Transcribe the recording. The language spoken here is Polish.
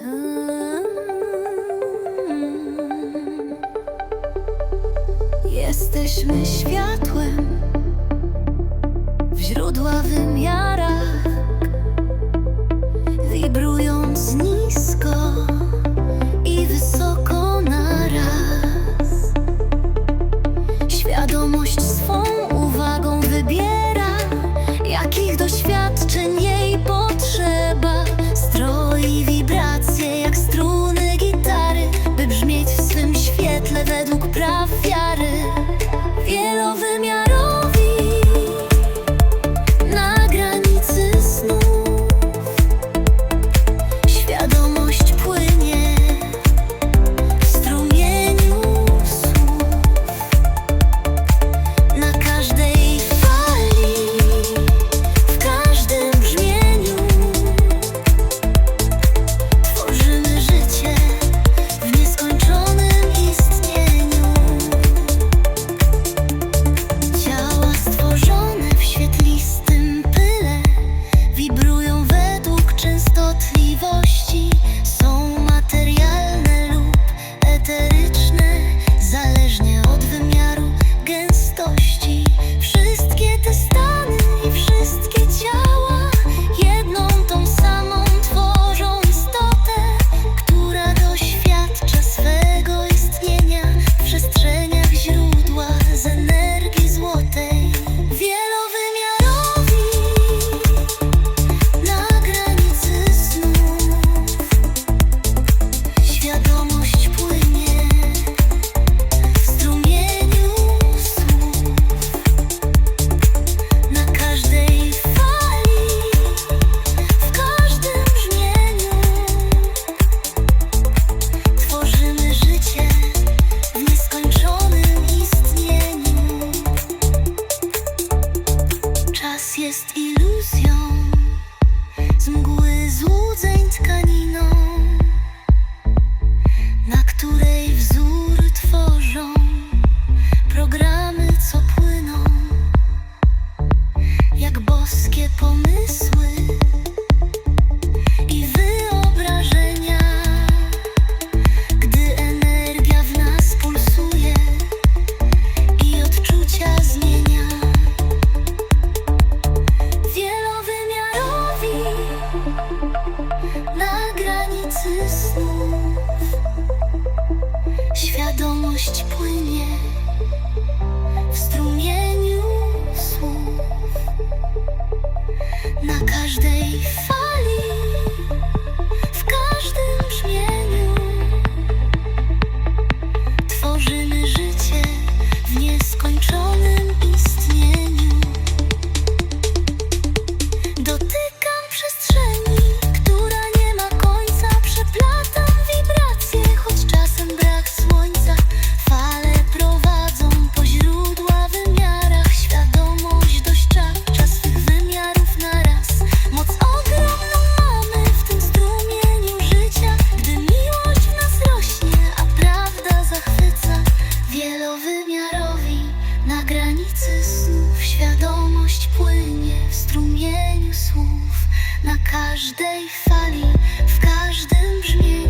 Mm. Jesteśmy światłem w źródła wymiarach, wibrując nisko i wysoko naraz. Świadomość swą uwagą wybiera, jakich doświadczeń jej. Twoje pomysły i wyobrażenia, gdy energia w nas pulsuje i odczucia zmienia. Wielowymiarowi. granicy snów świadomość płynie w strumieniu słów na każdej fali, w każdym brzmieniu.